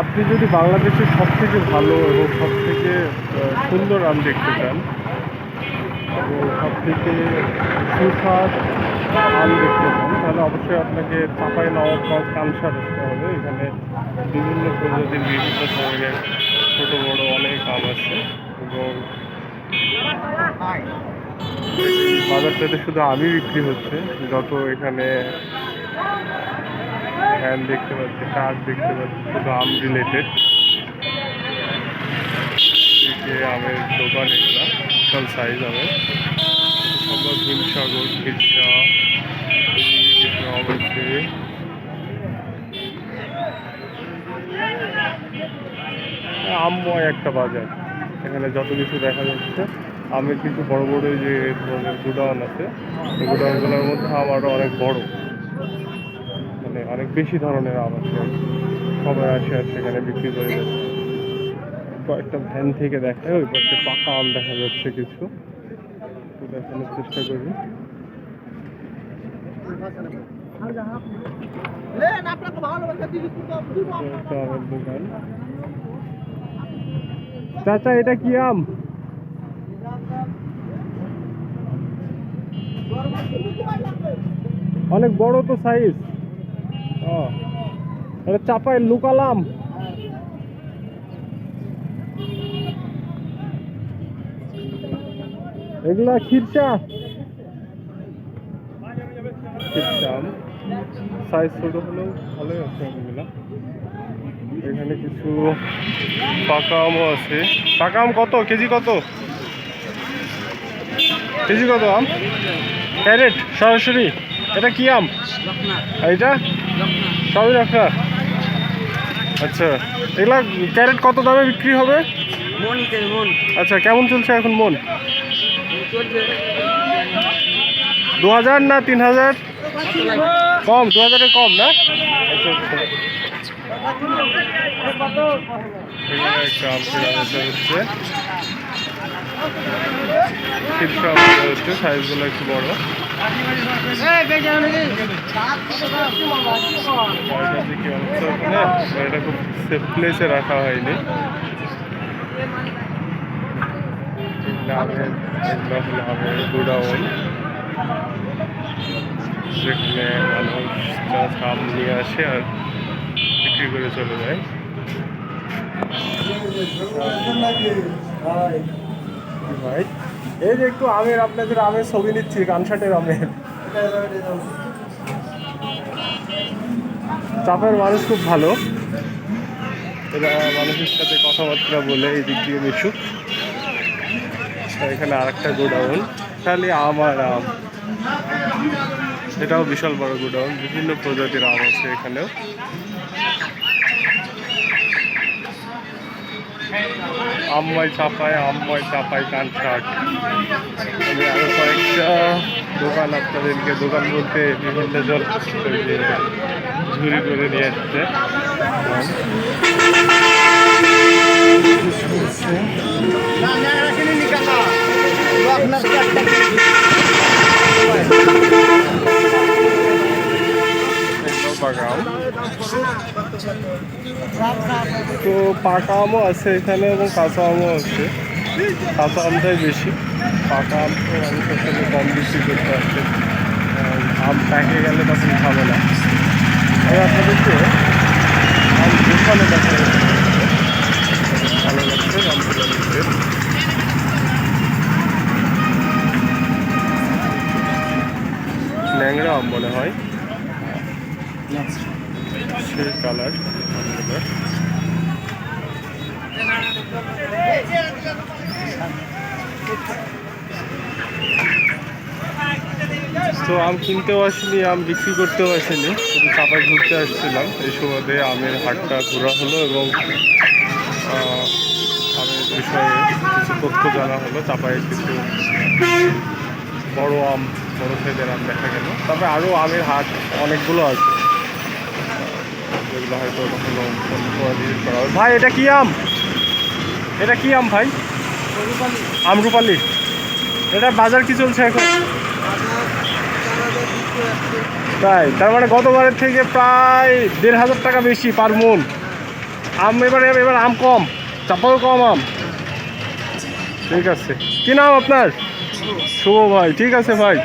আপনি যদি বাংলাদেশের সব থেকে ভালো এবং সব থেকে সুন্দর আম দেখতে চান, এবং সব থেকে সুস্বাদ আম দেখতে চান, তাহলে অবশ্যই আপনাকে চাপাই নবাবগঞ্জ কামসার আসতে হবে। এখানে বিভিন্ন প্রজাতির বিভিন্ন ধরনের ছোটো, বড়ো অনেক আম আছে এবং বাজারটাতে শুধু আমি বিক্রি হচ্ছে, যত এখানে ফ্যান দেখতে পাচ্ছি কাঠ দেখতে পাচ্ছি, শুধু আম রিলেটেড আমের দোকান এগুলা সাইজ আমের। সম্ভব হিমসাগর, খিরসা অবশ্যই আমময় একটা বাজার। এখানে যত কিছু দেখা যাচ্ছে, আমের কিন্তু বড় বড় যে গুডাউন আছে গুডাউনগুলোর মধ্যে আম আরও অনেক বড়। অনেক বেশি ধরনের আম আছে সবাই আসে আর সেখানে বিক্রি করে যাচ্ছে কয়েকটা ভ্যান থেকে দেখায় ওই পাশে পাকা আম দেখা যাচ্ছে কিছু। দেখানোর চেষ্টা করি। একটা চাচা, এটা কি আম? অনেক বড় তো সাইজ ও। এটা চাপায় লুকালাম। এগুলা খিরচা। খিরচা আম সাইজ ছোট হলেও ভালোই আছে এখানে কিছু পাকা আমও আছে। পাকা আম কত? কেজি কত? কেজি কত আম? ক্যারেট সরাসরি। এটা কি আম? এটা? সবই রাখা আচ্ছা এগুলা ক্যারেট কত দামে বিক্রি হবে? আচ্ছা কেমন চলছে এখন মন? দু হাজার না তিন হাজার কম দু হাজারে কম না? আচ্ছা আচ্ছা। সাইজগুলো একটু বড় খুব সেফ প্লেসে রাখা হয়নি। গুডাউন সেখানে মানুষ জাস্ট আম নিয়ে আসে আর বিক্রি করে চলে যায়। ভাই। এই যে একটু আমের, আপনাদের আমের ছবি নিচ্ছি কানসাটের আমের। চাপের মানুষ খুব ভালো। মানুষের সাথে কথাবার্তা বলে এই দিক দিয়ে মিশুক। এখানে আর একটা গোডাউন, খালি আম আর আম। এটাও বিশাল বড় গোডাউন, বিভিন্ন প্রজাতির আম আছে এখানেও। আম্মাই চাপায়, আম্মাই কান শাক আমি আরও কয়েকটা দোকান আপনাদেরকে, দোকান বলতে বিভিন্ন যে ঝুড়ি করে নিয়ে আসছে। এগুলো পাকা আম। তো পাকা আমও আছে এখানে এবং কাঁচা আমও আছে। কাঁচা আমটাই বেশি। পাকা আম তো মানুষ আসলে কম বিক্রি করতে আসছে আম প্যাকে গেলে তখন খাবে না। আমি আপনাদেরকে আম দোকানে দেখা ভালো লাগছে আমগুলো ন্যাংরা আম মনে হয়। সেই কালার। তো আম কিনতেও আসিনি, আম বিক্রি করতেও আসিনি। শুধু চাপায় ঘুরতে আসছিলাম। এই সুবাদে আমের হাটটা ঘোরা হলো এবং আমের বিষয়ে কিছু তথ্য জানা হলো। চাপায় কিছু বড় আম, বড় সাইজের আম দেখা গেল। তবে আরও আমের হাট অনেকগুলো আছে। যেগুলো হয়তো সময় ভাই, এটা কি আম? এটা কি আম ভাই? আমরুপালি এটা বাজার কি চলছে এখন? তাই, তার মানে গতবারের থেকে প্রায় দেড় হাজার টাকা বেশি পার মন। আম এবারে, এবার আম কম, চাপাও কম আম। ঠিক আছে। কি নাম আপনার? শুভ ভাই, ঠিক আছে ভাই।